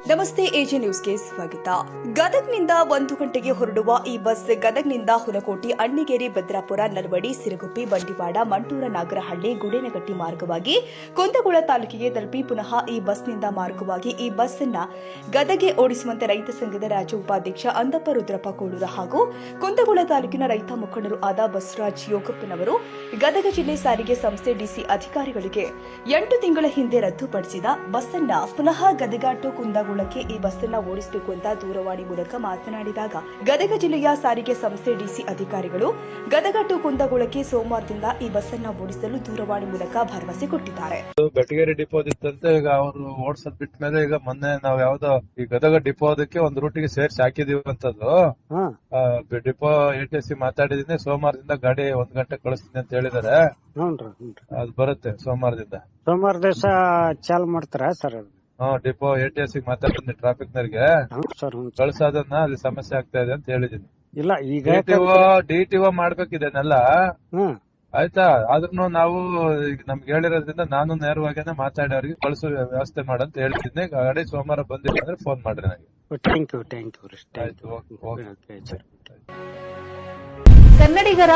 ನಮಸ್ತೆ, ಎಜೆ ನ್ಯೂಸ್ಗೆ ಸ್ವಾಗತ. ಗದಗ್ನಿಂದ ಒಂದು ಗಂಟೆಗೆ ಹೊರಡುವ ಈ ಬಸ್ ಗದಗ್ನಿಂದ ಹುಲಕೋಟಿ, ಅಣ್ಣಿಗೇರಿ, ಭದ್ರಾಪುರ, ನಲ್ವಡಿ, ಸಿರುಗುಪ್ಪಿ, ಬಂಡಿವಾಡ, ಮಂಟೂರ, ನಾಗರಹಳ್ಳಿ, ಗುಡೇನಗಟ್ಟಿ ಮಾರ್ಗವಾಗಿ ಕುಂದಗೋಳ ತಾಲೂಕಿಗೆ ತಲುಪಿ ಪುನಃ ಈ ಬಸ್ನಿಂದ ಮಾರ್ಗವಾಗಿ ಈ ಬಸ್ ಅನ್ನ ಗದಗೆ ಓಡಿಸುವಂತೆ ರೈತ ಸಂಘದ ರಾಜ್ಯ ಉಪಾಧ್ಯಕ್ಷ ಅಂದಪ್ಪ ರುದ್ರಪ್ಪ ಕೋಳೂರ ಹಾಗೂ ಕುಂದಗೋಳ ತಾಲೂಕಿನ ರೈತ ಮುಖಂಡರು ಆದ ಬಸವರಾಜ್ ಯೋಗಪ್ಪನವರು ಗದಗ ಜಿಲ್ಲೆ ಸಾರಿಗೆ ಸಂಸ್ಥೆ ಡಿಸಿ ಅಧಿಕಾರಿಗಳಿಗೆ ಎಂಟು ತಿಂಗಳ ಹಿಂದೆ ರದ್ದುಪಡಿಸಿದ ಬಸ್ ಅನ್ನ ಪುನಃ ಗದಗ ಟು ಕುಂದಗೋಳಕ್ಕೆ ಈ ಬಸ್ಸನ್ನ ಓಡಿಸಬೇಕು ಅಂತ ದೂರವಾಣಿ ಮೂಲಕ ಮಾತನಾಡಿದಾಗ ಗದಗ ಜಿಲ್ಲೆಯ ಸಾರಿಗೆ ಸಂಸ್ಥೆ ಡಿಸಿ ಅಧಿಕಾರಿಗಳು ಗದಗ ಟು ಕುಂದಗೋಳಕ್ಕೆ ಸೋಮವಾರದಿಂದ ಈ ಬಸ್ಸನ್ನ ಓಡಿಸಲು ದೂರವಾಣಿ ಮೂಲಕ ಭರವಸೆ ಕೊಟ್ಟಿದ್ದಾರೆ. ಬೆಟಗೇರಿ ಡಿಪೋ ಇತ್ತಂತೆ ಈಗ ಅವರು ಓಡಿಸಲ್ ಬಿಟ್ಟ ಮೇಲೆ ಈಗ ಮೊನ್ನೆ ನಾವ್ ಯಾವ್ದೋ ಈ ಗದಗ ಡಿಪೋ ಅದಕ್ಕೆ ಒಂದ್ ರೂಟಿಗೆ ಸೇರಿಸಿ ಹಾಕಿದೀವಿ ಅಂತದ್ದು. ಆ, ಡಿಪೋ ಎ ಟಿ ಸಿ ಮಾತಾಡಿದೀನಿ ಸೋಮವಾರದಿಂದ ಗಾಡಿ ಒಂದ್ ಗಂಟೆ ಕಳಿಸ್ತೀನಿ ಅಂತ ಹೇಳಿದಾರೆ ಅದು ಬರುತ್ತೆ ಸೋಮವಾರದಿಂದ. ಸೋಮವಾರ ದಿವಸ ಚಾಲು ಮಾಡ್ತಾರ sir depot A T S ಮಾತಾಡ್ತೀನಿ ಟ್ರಾಫಿಕ್ ನರಿಗೆ ಸರ್. ಕಳ್ಸೋದನ್ನ ಅಲ್ಲಿ ಸಮಸ್ಯೆ ಆಗ್ತಾ ಇದೆ ಅಂತ ಹೇಳಿದೀನಿ ಇಲ್ಲ ಈಗ ಡಿಟಿಒ ಡಿಟಿಒ ಮಾಡ್ಬೇಕಿದೆನೆಲ್ಲ? ಹ್ಮ್ ಆಯ್ತಾ? ಆದ್ರೂ ನಾವು ಈಗ ನಮ್ಗೆ ಹೇಳಿರೋದ್ರಿಂದ ನಾನು ನೇರವಾಗೇನೆ ಮಾತಾಡಿ ಅವ್ರಿಗೆ ಕಳ್ಸೋ ವ್ಯವಸ್ಥೆ ಮಾಡಂತ ಹೇಳ್ತಿದ್ದೀನಿ ಗಾಡಿ ಸೋಮವಾರ ಬಂದಿಲ್ಲ ಅಂದ್ರೆ ಫೋನ್ ಮಾಡ್ರಿ ನನಗೆ. ಥ್ಯಾಂಕ್ ಯು ಥ್ಯಾಂಕ್ ಯು ಕನ್ನಡಿಗರ